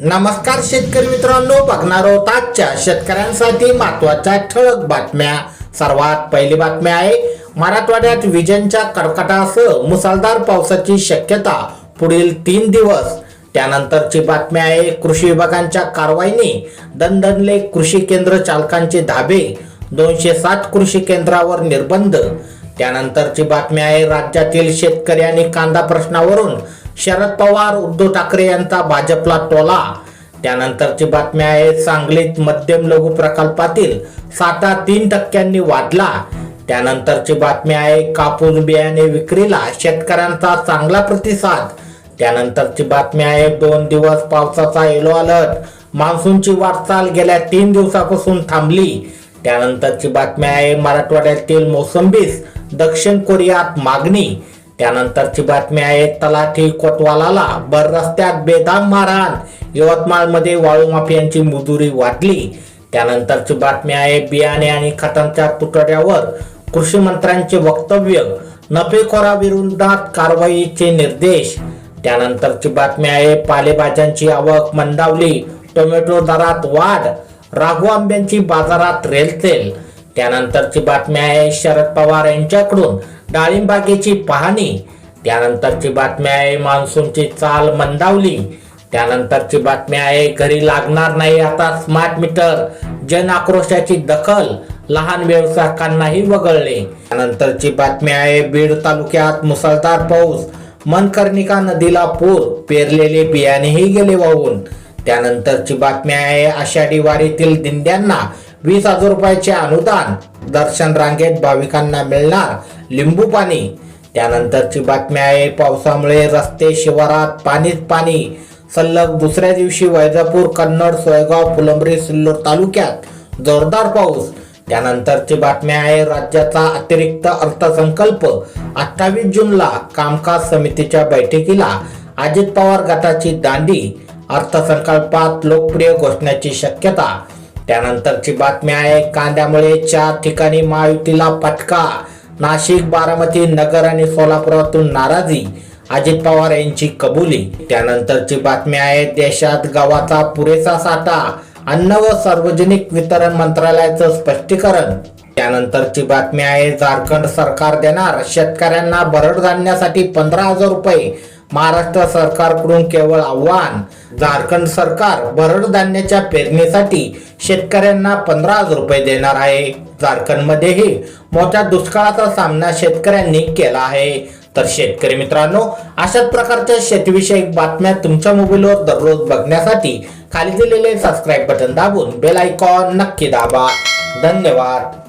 नमस्कार शेतकरी मित्रांनो बघणार आहोत आजच्या शेतकऱ्यांसाठी महत्त्वाच्या ठळक बातम्या. सर्वात पहिली बातमी आहे मराठवाड्यात विजेंच्या कडकडासह मुसळधार पावसाची शक्यता पुढील तीन दिवस. त्यानंतरची बातमी आहे कृषी विभागांच्या कारवाईने दणदणले कृषी केंद्र चालकांचे धाबे दोनशे सात कृषी केंद्रावर निर्बंध. त्यानंतरची बातमी आहे राज्यातील शेतकरी आणि कांदा प्रश्नावरून शरद पवार उद्धव ठाकरे यांचा भाजपला टोला. त्यानंतरची बातमी आहे सांगलीत मध्यम लघु प्रकल्पातील साठा तीन टक्क्यांनी वाढला. त्यानंतरची बातमी आहे कापूस बियाणे विक्रीला शेतकऱ्यांचा चांगला प्रतिसाद. त्यानंतरची बातमी आहे दोन दिवस पावसाचा येलो अलर्ट. मान्सूनची वाटचाल गेल्या तीन दिवसापासून थांबली. त्यानंतरची बातमी आहे मराठवाड्यातील मोसंबीस दक्षिण कोरियात मागणी. त्यानंतरची बातमी आहे तलाठी कोतवालाला बर रस्त्यात बेदाम मारहाण. यवतमाळमध्ये वाळू माफियांची मुजुरी वाढली. त्यानंतरची बातमी आहे बियाणे आणि खतांच्या तुटड्यावर कृषी मंत्र्यांचे वक्तव्य नफेखोराविरोधात कारवाईचे निर्देश. त्यानंतरची बातमी आहे पालेभाज्यांची आवक मंदावली टोमॅटो दरात वाढ राघू आंब्यांची बाजारात रेलचेल त्यानंतरची बातमी आहे शरद पवार यांच्याकडून डाळिंबागेची पाहणी त्यानंतरची बातमी आहे मान्सूनची चाल मंदावली त्यानंतरची बातमी आहे घरी लागणार नाही आता स्मार्ट मीटर जन आक्रोशाची दखल लहान व्यवसायकांनाही वगळले. त्यानंतरची बातमी आहे बीड तालुक्यात मुसळधार पाऊस मनकर्णिका नदीला पूर पेरलेले बियाणेही गेले वाहून. त्यानंतरची बातमी आहे आषाढी वारीतील दिंड्यांना वीस हजार रुपयाचे अनुदान दर्शन रांगेत भाविकांना मिळणार लिंबू पाणी. त्यानंतरची बातमी आहे पावसामुळे रस्ते शिवारात पाणीच पाणी. सलग दुसऱ्या दिवशी वैजापूर कन्नड सोयगाव फुलंब्री सिल्लोड तालुक्यात जोरदार पाऊस. त्यानंतरची बातमी आहे राज्याचा अतिरिक्त अर्थसंकल्प. अठ्ठावीस जूनला कामकाज समितीच्या बैठकीला अजित पवार गटाची दांडी. अर्थसंकल्पात लोकप्रिय घोषण्याची शक्यता. त्यानंतरची बातमी आहे कांद्यामुळे चार ठिकाणी महायुतीला फटका नाशिक बारामती नगर आणि सोलापुरातून नाराजी अजित पवार यांची कबुली. त्यानंतरची बातमी आहे देशात गव्हाचा पुरेसा साठा अन्न व सार्वजनिक वितरण मंत्रालयाचं स्पष्टीकरण. त्यानंतरची बातमी आहे झारखंड सरकार देणार शेतकऱ्यांना भरड धान्यासाठी पंधरा हजार रुपये महाराष्ट्र सरकारकडून केवळ आव्हान झारखंड सरकार भरड धान्याच्या पेरणीसाठी शेतकऱ्यांना पंधरा हजार रुपये देणार आहे. झारखंडमध्येही मोठ्या दुष्काळाचा सामना शेतकऱ्यांनी केला आहे. तर शेतकरी मित्रांनो अशाच प्रकारच्या शेतीविषयक बातम्या तुमच्या मोबाईलवर दररोज बघण्यासाठी खाली दिलेले सबस्क्राईब बटन दाबून बेल आयकॉन नक्की दाबा. धन्यवाद.